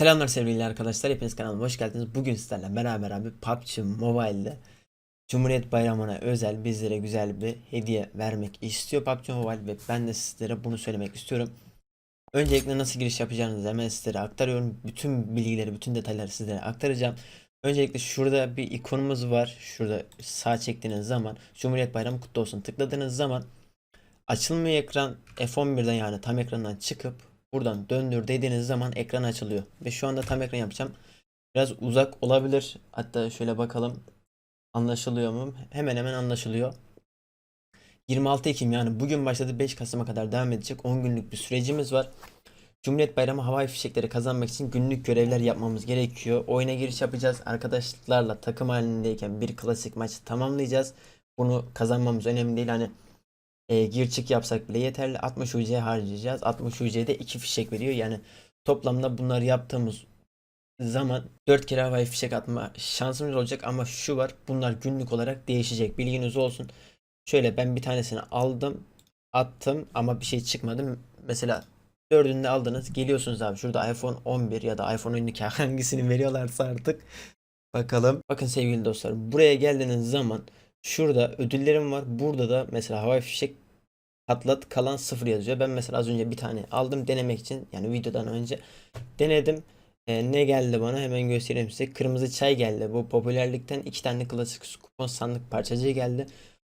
Selamlar sevgili arkadaşlar. Hepiniz kanalıma hoş geldiniz. Bugün sizlerle beraber abi PUBG Mobile'de Cumhuriyet Bayramı'na özel bizlere güzel bir hediye vermek istiyor PUBG Mobile ve ben de sizlere bunu söylemek istiyorum. Öncelikle nasıl giriş yapacağınızı hemen sizlere aktarıyorum. Bütün bilgileri, bütün detayları sizlere aktaracağım. Öncelikle şurada bir ikonumuz var. Şurada sağ çektiğiniz zaman Cumhuriyet Bayramı kutlu olsun tıkladığınız zaman açılmıyor ekran F11'den yani tam ekrandan çıkıp buradan döndür dediğiniz zaman ekran açılıyor. Ve şu anda tam ekran yapacağım. Biraz uzak olabilir. Hatta şöyle bakalım. Anlaşılıyor mu? Hemen hemen anlaşılıyor. 26 Ekim yani bugün başladı 5 Kasım'a kadar devam edecek 10 günlük bir sürecimiz var. Cumhuriyet Bayramı havai fişekleri kazanmak için günlük görevler yapmamız gerekiyor. Oyuna giriş yapacağız. Arkadaşlarla takım halindeyken bir klasik maçı tamamlayacağız. Bunu kazanmamız önemli değil. Hani e, gir çık yapsak bile yeterli. 60 UC harcayacağız. 60 UC'de 2 fişek veriyor. Yani toplamda bunları yaptığımız zaman 4 kere havai fişek atma şansımız olacak ama şu var. Bunlar günlük olarak değişecek. Bilginiz olsun. Şöyle ben bir tanesini aldım. Attım ama bir şey çıkmadı. Mesela dördünü de aldınız. Geliyorsunuz abi. Şurada iPhone 11 ya da iPhone 12 hangisini veriyorlarsa artık. Bakalım. Bakın sevgili dostlar. Buraya geldiğiniz zaman şurada ödüllerim var. Burada da mesela havai fişek patlat kalan sıfır yazıyor. Ben mesela az önce bir tane aldım denemek için. Yani videodan önce denedim. Ee, ne geldi bana hemen göstereyim size. Kırmızı çay geldi. Bu popülerlikten iki tane klasik kupon sandık parçacığı geldi.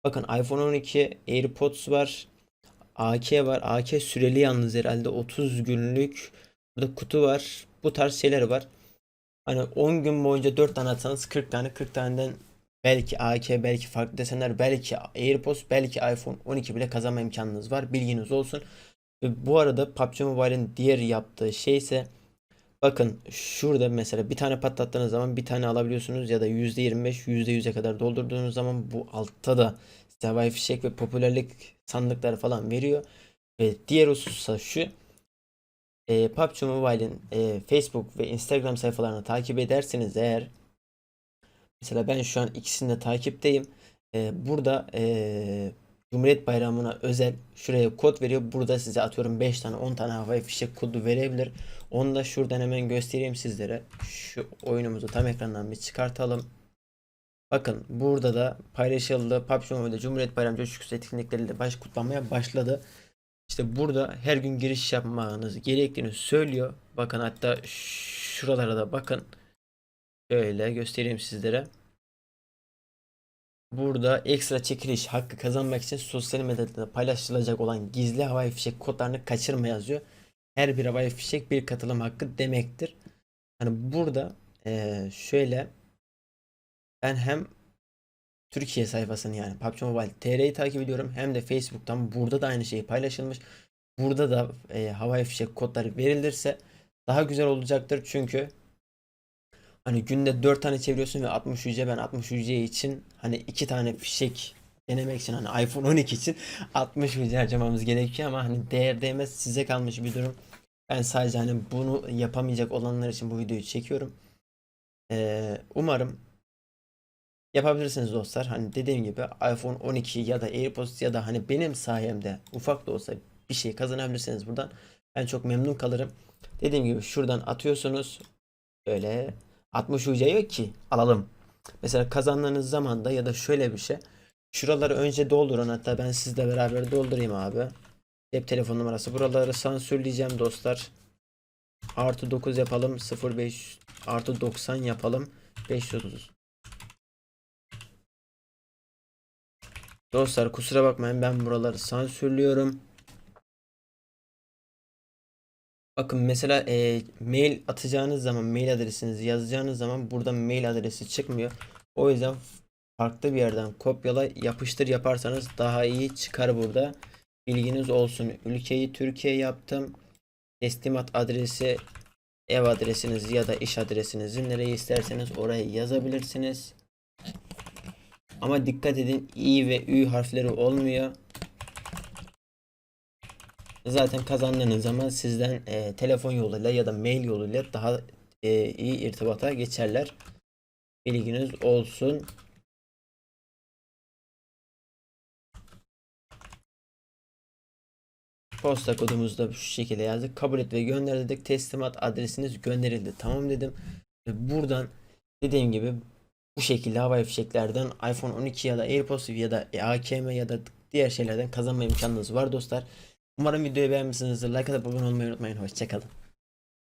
Bakın iPhone 12 AirPods var. AK var. AK süreli yalnız herhalde 30 günlük. Burada kutu var. Bu tarz şeyler var. Hani 10 gün boyunca 4 tane atsanız 40 tane 40 taneden belki AK belki farklı desenler belki AirPods belki iPhone 12 bile kazanma imkanınız var. Bilginiz olsun. Ve bu arada PUBG Mobile'in diğer yaptığı şey ise bakın şurada mesela bir tane patlattığınız zaman bir tane alabiliyorsunuz ya da %25 %100'e kadar doldurduğunuz zaman bu altta da size havai fişek ve popülerlik sandıkları falan veriyor. Ve diğer husussa şu e, PUBG Mobile'in e, Facebook ve Instagram sayfalarını takip ederseniz eğer mesela ben şu an ikisini de takipteyim. E, burada e, Cumhuriyet Bayramı'na özel şuraya kod veriyor. Burada size atıyorum 5 tane 10 tane havai fişek kodu verebilir. Onu da şuradan hemen göstereyim sizlere. Şu oyunumuzu tam ekrandan bir çıkartalım. Bakın burada da paylaşıldı. PUBG Mobile'de Cumhuriyet Bayramı coşkusu etkinlikleriyle baş kutlanmaya başladı. İşte burada her gün giriş yapmanız gerektiğini söylüyor. Bakın hatta şuralara da bakın. Şöyle göstereyim sizlere. Burada ekstra çekiliş hakkı kazanmak için sosyal medyada paylaşılacak olan gizli havai fişek kodlarını kaçırma yazıyor. Her bir havai fişek bir katılım hakkı demektir. Hani burada eee, şöyle ben hem Türkiye sayfasını yani PUBG Mobile TR'yi takip ediyorum hem de Facebook'tan burada da aynı şey paylaşılmış. Burada da e, havai fişek kodları verilirse daha güzel olacaktır çünkü hani günde 4 tane çeviriyorsun ve 60 UC ben 60 UC için hani 2 tane fişek denemek için hani iPhone 12 için 60 UC harcamamız gerekiyor ama hani değer değmez size kalmış bir durum. Ben sadece hani bunu yapamayacak olanlar için bu videoyu çekiyorum. Ee, umarım yapabilirsiniz dostlar. Hani dediğim gibi iPhone 12 ya da AirPods ya da hani benim sayemde ufak da olsa bir şey kazanabilirsiniz buradan. Ben çok memnun kalırım. Dediğim gibi şuradan atıyorsunuz. Böyle 60 UC yok ki alalım. Mesela kazandığınız zaman da ya da şöyle bir şey. Şuraları önce doldurun. Hatta ben sizle beraber doldurayım abi. Cep telefon numarası. Buraları sansürleyeceğim dostlar. Artı 9 yapalım. 05 artı 90 yapalım. 530. Dostlar kusura bakmayın ben buraları sansürlüyorum. Bakın mesela e, mail atacağınız zaman mail adresinizi yazacağınız zaman burada mail adresi çıkmıyor. O yüzden farklı bir yerden kopyala yapıştır yaparsanız daha iyi çıkar burada. Bilginiz olsun. Ülkeyi Türkiye yaptım. Teslimat adresi ev adresinizi ya da iş adresinizi nereye isterseniz oraya yazabilirsiniz. Ama dikkat edin i ve ü harfleri olmuyor. Zaten kazandığınız zaman sizden e, telefon yoluyla ya da mail yoluyla daha e, iyi irtibata geçerler. Bilginiz olsun. Posta kodumuzu da şu şekilde yazdık. Kabul et ve gönder dedik. Teslimat adresiniz gönderildi. Tamam dedim. Ve buradan dediğim gibi bu şekilde havai fişeklerden iPhone 12 ya da AirPods ya da AKM ya da diğer şeylerden kazanma imkanınız var dostlar. Umarım videoyu beğenmişsinizdir. Like atıp abone olmayı unutmayın. Hoşçakalın.